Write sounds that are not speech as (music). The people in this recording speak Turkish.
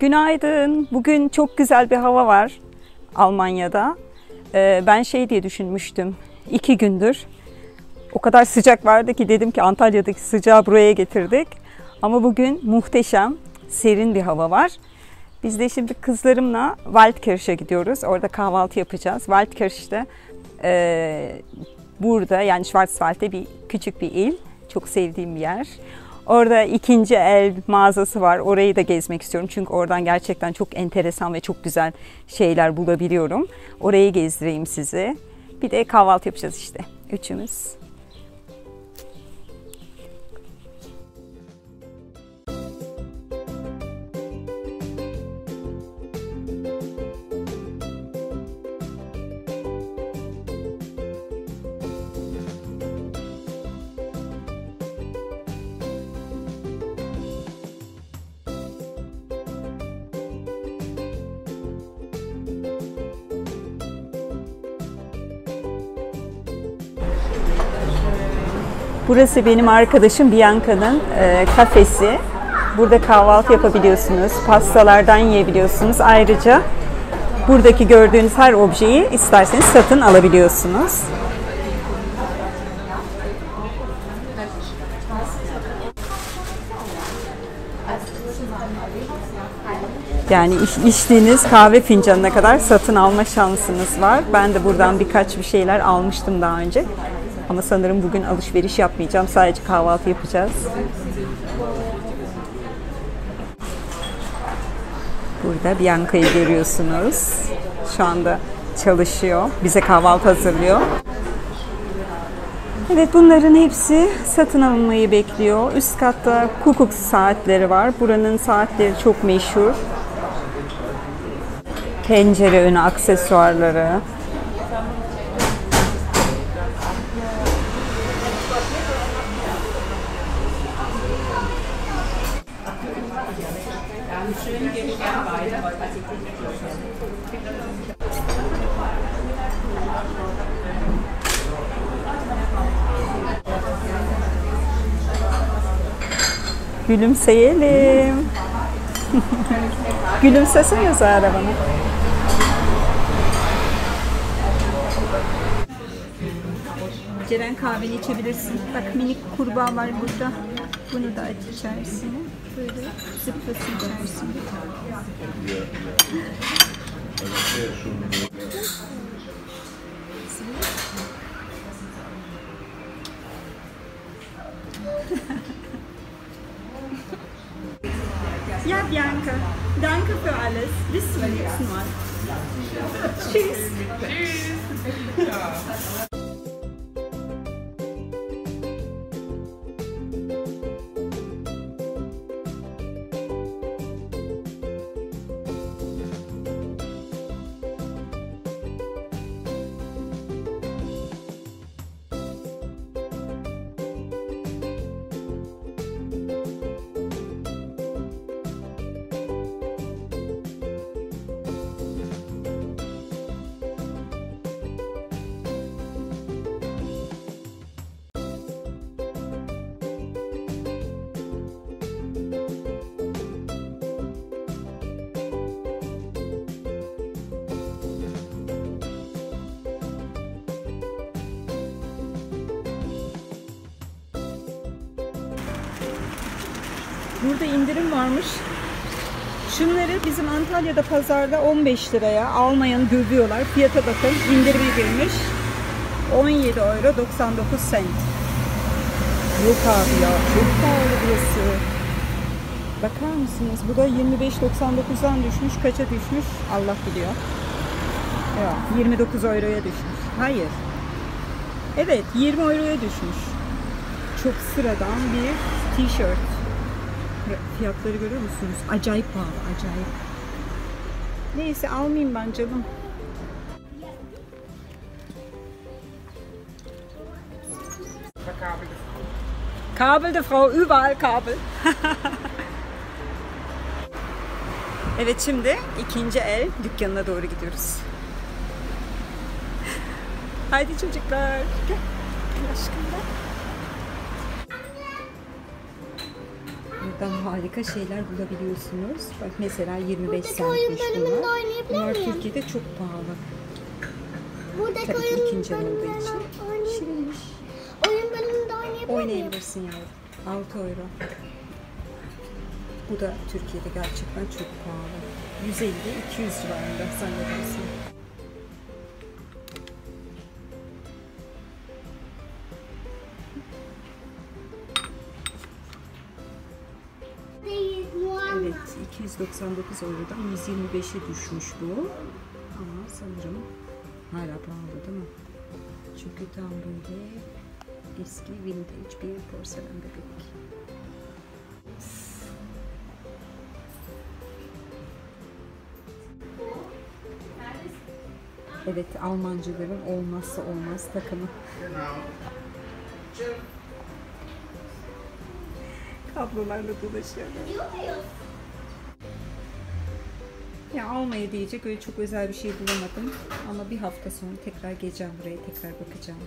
Günaydın. Bugün çok güzel bir hava var Almanya'da. Ee, ben şey diye düşünmüştüm. iki gündür o kadar sıcak vardı ki dedim ki Antalya'daki sıcağı buraya getirdik. Ama bugün muhteşem, serin bir hava var. Biz de şimdi kızlarımla Waldkirch'e gidiyoruz. Orada kahvaltı yapacağız. Waldkirch'te e, burada yani Schwarzwald'de bir küçük bir il. Çok sevdiğim bir yer. Orada ikinci el mağazası var. Orayı da gezmek istiyorum. Çünkü oradan gerçekten çok enteresan ve çok güzel şeyler bulabiliyorum. Orayı gezdireyim size. Bir de kahvaltı yapacağız işte. Üçümüz. Burası benim arkadaşım Bianca'nın e, kafesi. Burada kahvaltı yapabiliyorsunuz, pastalardan yiyebiliyorsunuz. Ayrıca buradaki gördüğünüz her objeyi isterseniz satın alabiliyorsunuz. Yani iç- içtiğiniz kahve fincanına kadar satın alma şansınız var. Ben de buradan birkaç bir şeyler almıştım daha önce. Ama sanırım bugün alışveriş yapmayacağım. Sadece kahvaltı yapacağız. Burada Bianca'yı görüyorsunuz. Şu anda çalışıyor. Bize kahvaltı hazırlıyor. Evet bunların hepsi satın alınmayı bekliyor. Üst katta kukuk saatleri var. Buranın saatleri çok meşhur. Pencere önü aksesuarları. Gülümseyelim. Gülümsesene Zahra bana. Ceren kahveni içebilirsin. Bak minik kurbağa var burada. Bunu da aç içerisine. Böyle zıplasın içerisine. Ja, Bianca. Danke für alles. Bis zum nächsten Mal. Tschüss. Burada indirim varmış. Şunları bizim Antalya'da pazarda 15 liraya almayan dövüyorlar. Fiyata bakın indirime girmiş. 17 euro 99 sent. Yok abi ya çok pahalı burası. Bakar mısınız? Bu da 25.99'dan düşmüş. Kaça düşmüş? Allah biliyor. Yok 29 euroya düşmüş. Hayır. Evet 20 euroya düşmüş. Çok sıradan bir tişört. Fiyatları görüyor musunuz? Acayip pahalı, acayip. Neyse almayayım ben canım. Kabelte Frau, überall Kabel. (laughs) evet şimdi ikinci el dükkanına doğru gidiyoruz. Haydi çocuklar. Gel. Gel aşkım. Buradan harika şeyler bulabiliyorsunuz. Bak mesela 25 Buradaki oyun centmiş bölümünde bunlar. oynayabilir Bunlar miyim? Türkiye'de çok pahalı. Buradaki Tabii ki oyun ikinci el olduğu bölümünden için. oynay- Şirinmiş. Oyun bölümünde oynayabilir miyim? Oynayabilirsin yavrum. 6 euro. Bu da Türkiye'de gerçekten çok pahalı. 150-200 civarında zannedersin. Evet 299 eurodan 125'e düşmüş bu. Ama sanırım hala pahalı değil mi? Çünkü tam böyle eski vintage bir porselen bebek. Evet Almancıların olmazsa olmaz takımı. Kablolarla dolaşıyorlar. Ya almaya diyecek öyle çok özel bir şey bulamadım. Ama bir hafta sonra tekrar geleceğim buraya tekrar bakacağım.